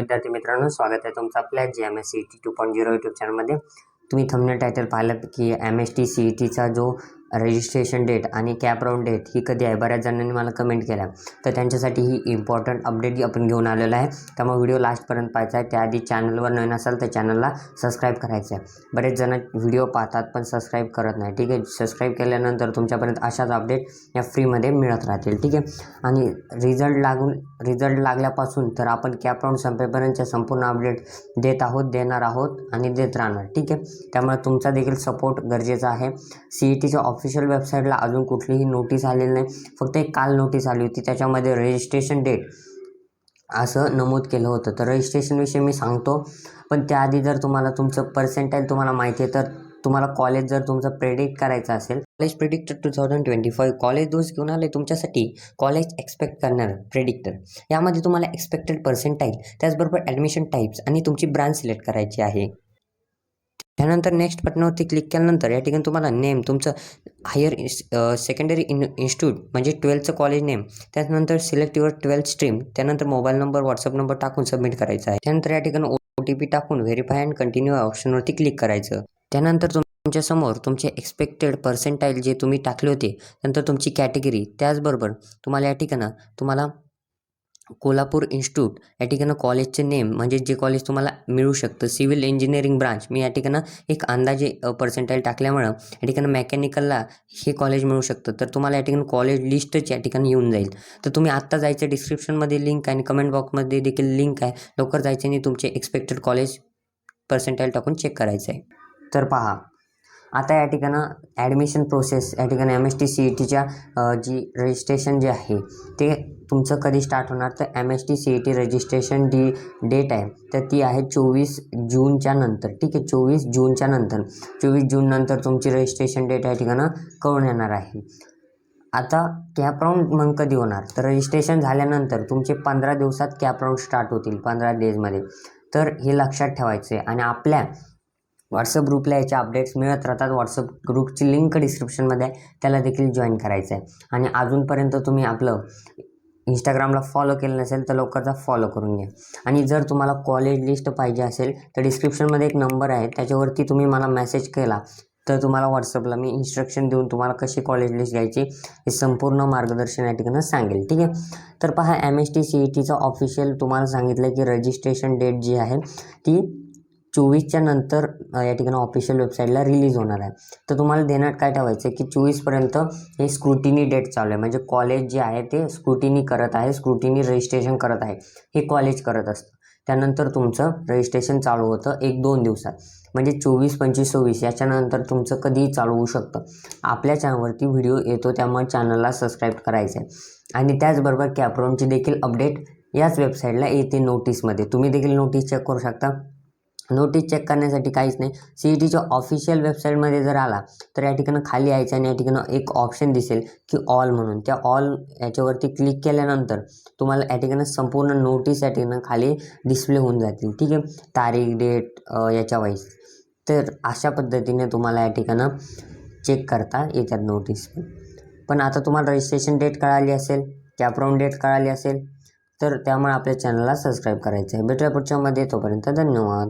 विद्यार्थी मित्रांनो स्वागत आहे तुमचं आपल्या G M S C E T two point zero YouTube चॅनलमध्ये तुम्ही थंबनेल टायटल पाहिलं की M S T C E टीचा जो रजिस्ट्रेशन डेट आणि कॅप राऊंड डेट ही कधी आहे? बऱ्याच जणांनी मला कमेंट केल्या. तर त्यांच्यासाठी ही इम्पॉर्टंट अपडेट आपण घेऊन आलेलो आहे. त्यामुळे व्हिडिओ लास्टपर्यंत पाहायचा आहे. त्याआधी चॅनलवर नवीन असाल तर चॅनलला सबस्क्राईब करायचं आहे. बरेच जण व्हिडिओ पाहतात पण सबस्क्राईब करत नाही. ठीक आहे? सबस्क्राईब केल्यानंतर तुमच्यापर्यंत अशाच अपडेट या फ्रीमध्ये मिळत राहतील. ठीक आहे? आणि रिझल्ट लागून रिझल्ट लागल्यापासून तर आपण कॅप राऊंड संपेपर्यंतचे संपूर्ण अपडेट देत आहोत देणार आहोत आणि देत राहणार. ठीक आहे? त्यामुळे तुमचा देखील सपोर्ट गरजेचा आहे. सी ई टीच्या ऑफिशियल वेबसाईटला अजून कुठलीही नोटीस आलेली नाही. फक्त एक काल नोटीस आली होती. त्याच्यामध्ये रजिस्ट्रेशन डेट असं नमूद केलं होतं. तर रजिस्ट्रेशनविषयी मी सांगतो. पण त्याआधी जर तुम्हाला तुमचं पर्सेंटाईल तुम्हाला माहिती आहे तर तुम्हाला कॉलेज जर तुमचं प्रेडिक्ट करायचं असेल college predictor two thousand twenty five college दोष घेऊन आले तुमच्यासाठी कॉलेज एक्सपेक्ट करणार प्रेडिक्टर यामध्ये तुम्हाला एक्सपेक्टेड पर्सेंटाईल त्याचबरोबर ॲडमिशन टाईप्स आणि तुमची ब्रांच सिलेक्ट करायची आहे. त्यानंतर नेक्स्ट बटनावरती क्लिक केल्यानंतर या ठिकाणी तुम्हाला नेम तुमचं हायर सेकंडरी इन इन्स्टिट्यूट म्हणजे ट्वेल्थचं कॉलेज नेम त्यानंतर सिलेक्ट युअर ट्वेल्थ स्ट्रीम त्यानंतर मोबाईल नंबर व्हॉट्सअप नंबर टाकून सबमिट करायचा आहे. त्यानंतर या ठिकाणी ओ टी पी टाकून व्हेरीफाय अँड कंटिन्यू ऑप्शनवरती क्लिक करायचं. त्यानंतर तुमच्यासमोर तुमचे एक्सपेक्टेड पर्सेंटाईल जे तुम्ही टाकले होते नंतर तुमची कॅटेगरी त्याचबरोबर तुम्हाला या ठिकाणं तुम्हाला कोल्हापूर इन्स्टिट्यूट या ठिकाणं कॉलेजचे नेम म्हणजे जे कॉलेज तुम्हाला मिळू शकतं. Civil engineering branch. मी या ठिकाणं एक अंदाजे पर्सेंटाईल टाकल्यामुळं या ठिकाणं मेकॅनिकलला हे कॉलेज मिळू शकतं. तर तुम्हाला या ठिकाणी कॉलेज लिस्टच या ठिकाणी येऊन जाईल. तर तुम्ही आत्ता जायचं डिस्क्रिप्शनमध्ये लिंक आहे आणि कमेंट बॉक्समध्ये देखील लिंक आहे. लवकर जायचं आणि तुमचे एक्सपेक्टेड कॉलेज पर्सेंटाईल टाकून चेक करायचं आहे तर पहा आता या ठिकाणं ॲडमिशन प्रोसेस या ठिकाणी M S T C E टीच्या जी रजिस्ट्रेशन जे आहे ते तुमचं कधी स्टार्ट होणार? तर M S T C E T registration D date आहे. तर ती आहे चोवीस जूनच्या नंतर. ठीक आहे चोवीस जूनच्या नंतर. चोवीस जून नंतर तुमची रजिस्ट्रेशन डेट या ठिकाणं कळून येणार आहे. आता कॅप राऊंड मग कधी होणार? तर रजिस्ट्रेशन झाल्यानंतर तुमचे पंधरा दिवसात कॅप राऊंड स्टार्ट होतील पंधरा डेजमध्ये तर हे लक्षात ठेवायचं आहे आणि आपल्या व्हॉट्सअप ग्रुपला याचे अपडेट्स मिळत राहतात. व्हॉट्सअप ग्रुपची लिंक डिस्क्रिप्शनमध्ये आहे त्याला देखील जॉईन करायचं आहे. आणि अजूनपर्यंत तुम्ही आपलं इंस्टाग्रामला फॉलो केलं नसेल तर लवकरचा फॉलो करून घ्या. आणि जर तुम्हाला कॉलेज लिस्ट पाहिजे असेल तर डिस्क्रिप्शनमध्ये एक नंबर आहे. त्याच्यावरती तुम्ही मला मेसेज केला तर तुम्हाला व्हॉट्सअपला मी इन्स्ट्रक्शन देऊन तुम्हाला कशी कॉलेज लिस्ट घ्यायची हे संपूर्ण मार्गदर्शन या ठिकाणी सांगेल. ठीक आहे? तर पहा M S T C E टीचं ऑफिशियल तुम्हाला सांगितलं की रजिस्ट्रेशन डेट जी आहे ती चोवीसच्या नंतर या ठिकाणी ऑफिशियल वेबसाईटला रिलीज होणार आहे. तर तुम्हाला देण्यात काय ठेवायचं आहे की चोवीसपर्यंत हे स्क्रुटिनी डेट चालू आहे. म्हणजे कॉलेज जे आहे ते स्क्रुटिनी करत आहे स्क्रुटिनी रजिस्ट्रेशन करत आहे. हे कॉलेज करत असतं. त्यानंतर तुमचं रजिस्ट्रेशन चालू होतं एक दोन दिवसात. म्हणजे चोवीस पंचवीस सव्वीस याच्यानंतर तुमचं कधीही चालू होऊ शकतं. आपल्या चॅनलवरती व्हिडिओ येतो त्यामुळे चॅनलला सबस्क्राईब करायचं आहे. आणि त्याचबरोबर कॅप्रॉनची देखील अपडेट याच वेबसाईटला येते नोटीसमध्ये तुम्ही देखील नोटीस चेक करू शकता. नोटीस चेक करण्यासाठी काहीच नाही. सी ई टीच्या ऑफिशियल वेबसाईटमध्ये जर आला तर या ठिकाणं खाली यायचं आणि या ठिकाणं एक ऑप्शन दिसेल की ऑल म्हणून. त्या ऑल याच्यावरती क्लिक केल्यानंतर तुम्हाला या ठिकाणं संपूर्ण नोटीस या ठिकाणं खाली डिस्प्ले होऊन जातील. ठीक आहे? तारीख डेट याच्या वाईज तर अशा पद्धतीने तुम्हाला या ठिकाणं चेक करता येतात नोटीस पण. आता तुम्हाला रजिस्ट्रेशन डेट कळाली असेल कॅपराऊंड डेट कळाली असेल तर त्यामुळे आपल्या चॅनलला सबस्क्राईब करायचं आहे. भेटूया पुढच्यामध्ये तोपर्यंत धन्यवाद.